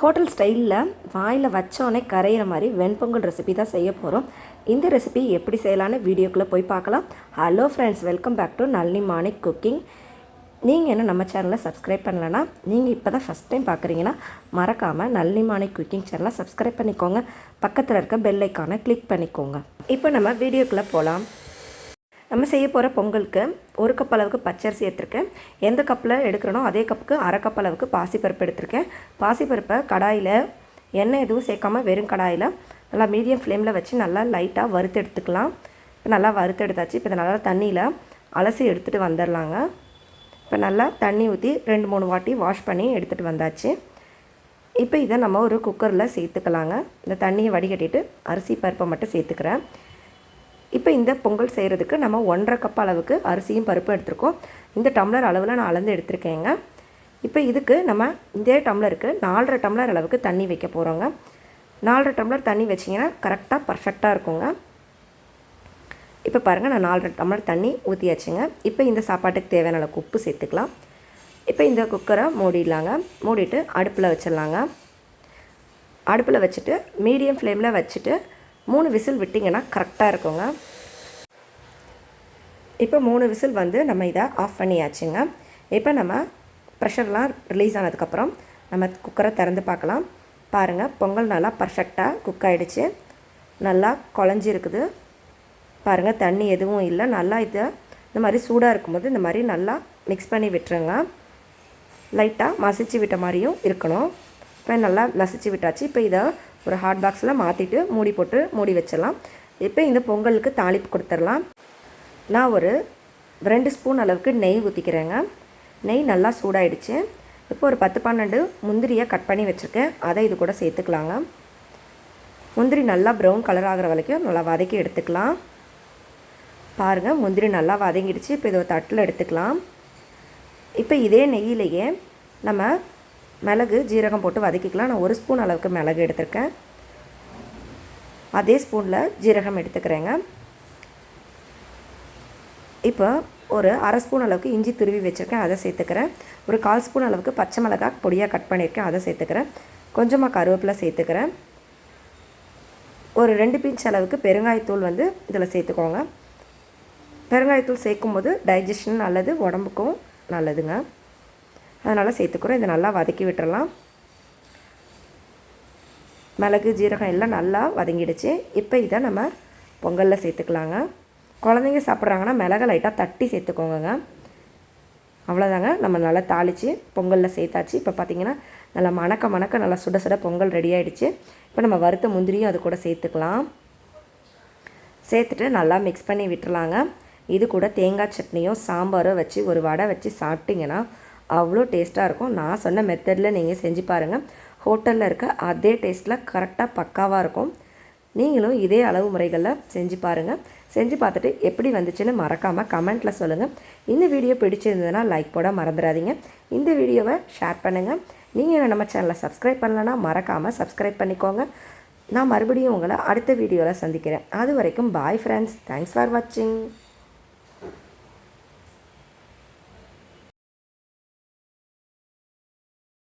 Hotel ஸ்டைலில் வாயில் வச்சோடனே கரையிற மாதிரி வெண்பொங்கல் ரெசிபி தான் செய்ய போகிறோம் இந்த ரெசிபி எப்படி செய்யலான்னு வீடியோக்குள்ளே போய் பார்க்கலாம். Hello friends welcome back to Nalini morning cooking நீங்கள் என்ன நம்ம சேனலை சப்ஸ்கிரைப் பண்ணலன்னா நீங்கள் இப்போ தான் ஃபஸ்ட் டைம் பார்க்குறீங்கன்னா மறக்காமல் நல்லி மாணிக் குக்கிங் சேனலை சப்ஸ்கிரைப் பண்ணிக்கோங்க. பக்கத்தில் இருக்க பெல் ஐக்கானை கிளிக் பண்ணிக்கோங்க. இப்போ நம்ம வீடியோக்குள்ளே போகலாம் நம்ம செய்ய போகிற பொங்கலுக்கு ஒரு கப் அளவுக்கு பச்சரிசி எடுத்திருக்கேன். எந்த கப்பில் எடுக்கிறனோ அதே கப்புக்கு அரை கப் அளவுக்கு பாசிப்பருப்பு எடுத்திருக்கேன். பாசிப்பருப்பை கடாயில் எண்ணெய் எதுவும் சேர்க்காமல் வெறும் கடாயில் நல்லா மீடியம் ஃப்ளேமில் வச்சு நல்லா லைட்டாக வறுத்து எடுத்துக்கலாம். இப்போ நல்லா வறுத்து எடுத்தாச்சு. இப்போ நல்லா தண்ணியில் அலசி எடுத்துகிட்டு வந்துடலாங்க இப்போ நல்லா தண்ணி ஊற்றி ரெண்டு மூணு வாட்டி வாஷ் பண்ணி எடுத்துகிட்டு வந்தாச்சு. இப்போ இதை நம்ம ஒரு குக்கரில் சேர்த்துக்கலாங்க. இந்த தண்ணியை வடிகட்டிட்டு அரிசி பருப்பை மட்டும் சேர்த்துக்கிறேன். இப்போ இந்த பொங்கல் செய்கிறதுக்கு நம்ம ஒன்றரை கப் அளவுக்கு அரிசியும் பருப்பும் எடுத்திருக்கோம். இந்த டம்ளர் அளவில் நான் அளந்து எடுத்திருக்கேங்க. இப்போ இதுக்கு நம்ம இதே டம்ளருக்கு நாலரை டம்ளர் அளவுக்கு தண்ணி வைக்க போகிறோங்க நாலரை டம்ளர் தண்ணி வச்சிங்கன்னா கரெக்டாக பர்ஃபெக்டாக இருக்குங்க. இப்போ பாருங்கள் நான் நாலரை டம்ளர் தண்ணி ஊற்றியாச்சுங்க இப்போ இந்த சாப்பாட்டுக்கு தேவையான அளவுக்கு உப்பு சேர்த்துக்கலாம். இப்போ இந்த குக்கரை மூடிடலாங்க. மூடிட்டு அடுப்பில் வச்சிடலாங்க. அடுப்பில் வச்சுட்டு மீடியம் ஃப்ளேமில் வச்சுட்டு மூணு விசில் விட்டிங்கன்னா கரெக்டாக இருக்குங்க. இப்போ மூணு விசில் வந்து நம்ம இதை ஆஃப் பண்ணியாச்சுங்க. இப்போ நம்ம ப்ரெஷர்லாம் ரிலீஸ் ஆனதுக்கப்புறம் நம்ம குக்கரை திறந்து பார்க்கலாம். பாருங்கள் பொங்கல் நல்லா பர்ஃபெக்டாக குக் ஆகிடுச்சு நல்லா குழஞ்சிருக்குது. பாருங்கள் தண்ணி எதுவும் இல்லை. நல்லா இதை இந்த மாதிரி சூடாக இருக்கும்போது இந்த மாதிரி நல்லா மிக்ஸ் பண்ணி விட்டுருங்க. லைட்டாக மசிச்சு விட்ட மாதிரியும் இருக்கணும். இப்போ நல்லா நசிச்சு விட்டாச்சு. இப்போ இதை ஒரு ஹாட் பாக்ஸில் மாற்றிட்டு மூடி போட்டு மூடி வச்சிடலாம். இப்போ இந்த பொங்கலுக்கு தாளிப்பு கொடுத்துடலாம். நான் ஒரு ரெண்டு ஸ்பூன் அளவுக்கு நெய் ஊற்றிக்கிறேங்க நெய் நல்லா சூடாயிடுச்சு. இப்போ ஒரு பத்து பன்னெண்டு முந்திரியை கட் பண்ணி வச்சுருக்கேன். அதை இது கூட சேர்த்துக்கலாங்க. முந்திரி நல்லா ப்ரௌன் கலர் ஆகிற வரைக்கும் நல்லா வதக்கி எடுத்துக்கலாம். பாருங்கள் முந்திரி நல்லா வதங்கிடுச்சு. இப்போ இதை ஒரு தட்டில் எடுத்துக்கலாம். இப்போ இதே நெய்யிலேயே நம்ம மிளகு ஜீரகம் போட்டு வதக்கிக்கலாம். நான் ஒரு ஸ்பூன் அளவுக்கு மிளகு எடுத்திருக்கேன். அதே ஸ்பூனில் ஜீரகம் எடுத்துக்கிறேங்க. இப்போ ஒரு அரை ஸ்பூன் அளவுக்கு இஞ்சி துருவி வச்சுருக்கேன். அதை சேர்த்துக்கிறேன். ஒரு கால் ஸ்பூன் அளவுக்கு பச்சை மிளகாய் பொடியாக கட் பண்ணியிருக்கேன். அதை சேர்த்துக்கிறேன். கொஞ்சமாக கருவேப்பிலை சேர்த்துக்கிறேன். ஒரு ரெண்டு பிஞ்ச் அளவுக்கு பெருங்காயத்தூள் வந்து இதில் சேர்த்துக்கோங்க. பெருங்காயத்தூள் சேர்க்கும்போது டைஜஷன் நல்லது உடம்புக்கும் நல்லதுங்க. அதனால் சேர்த்துக்கிறோம். இதை நல்லா வதக்கி விட்டுறலாம். மிளகு ஜீரகம் எல்லாம் நல்லா வதங்கிடுச்சு. இப்போ இதை நம்ம பொங்கலில் சேர்த்துக்கலாங்க. குழந்தைங்க சாப்பிட்றாங்கன்னா மிளகை லைட்டாக தட்டி சேர்த்துக்கோங்க அவ்வளோதாங்க நம்ம நல்லா தாளித்து பொங்கலில் சேர்த்தாச்சு. இப்போ பார்த்திங்கன்னா நல்லா மணக்க மணக்க நல்லா சுட சுட பொங்கல் ரெடி ஆகிடுச்சு இப்போ நம்ம வறுத்த முந்திரியும் அது கூட சேர்த்துக்கலாம். சேர்த்துட்டு நல்லா மிக்ஸ் பண்ணி விட்டுறலாங்க. இது கூட தேங்காய் சட்னியோ சாம்பாரோ வச்சு ஒரு வடை வச்சு சாப்பிட்டிங்கன்னா அவ்வளோ டேஸ்ட்டாக இருக்கும். நான் சொன்ன மெத்தடில் நீங்கள் செஞ்சு பாருங்கள் ஹோட்டலில் இருக்க அதே டேஸ்ட்டில் கரெக்டாக பக்காவாக இருக்கும். நீங்களும் இதே அளவு முறைகளில் செஞ்சு பாருங்கள் செஞ்சு பார்த்துட்டு எப்படி வந்துச்சுன்னு மறக்காமல் கமெண்ட்டில் சொல்லுங்கள் இந்த வீடியோ பிடிச்சிருந்ததுன்னா லைக் போட மறந்துடாதீங்க. இந்த வீடியோவை ஷேர் பண்ணுங்கள் நீங்கள் நம்ம சேனலை சப்ஸ்கிரைப் பண்ணலன்னா மறக்காமல் சப்ஸ்கிரைப் பண்ணிக்கோங்க. நான் மறுபடியும் உங்களை அடுத்த வீடியோவில் சந்திக்கிறேன். அது வரைக்கும் பாய் ஃப்ரெண்ட்ஸ். தேங்க்ஸ் ஃபார் வாட்சிங்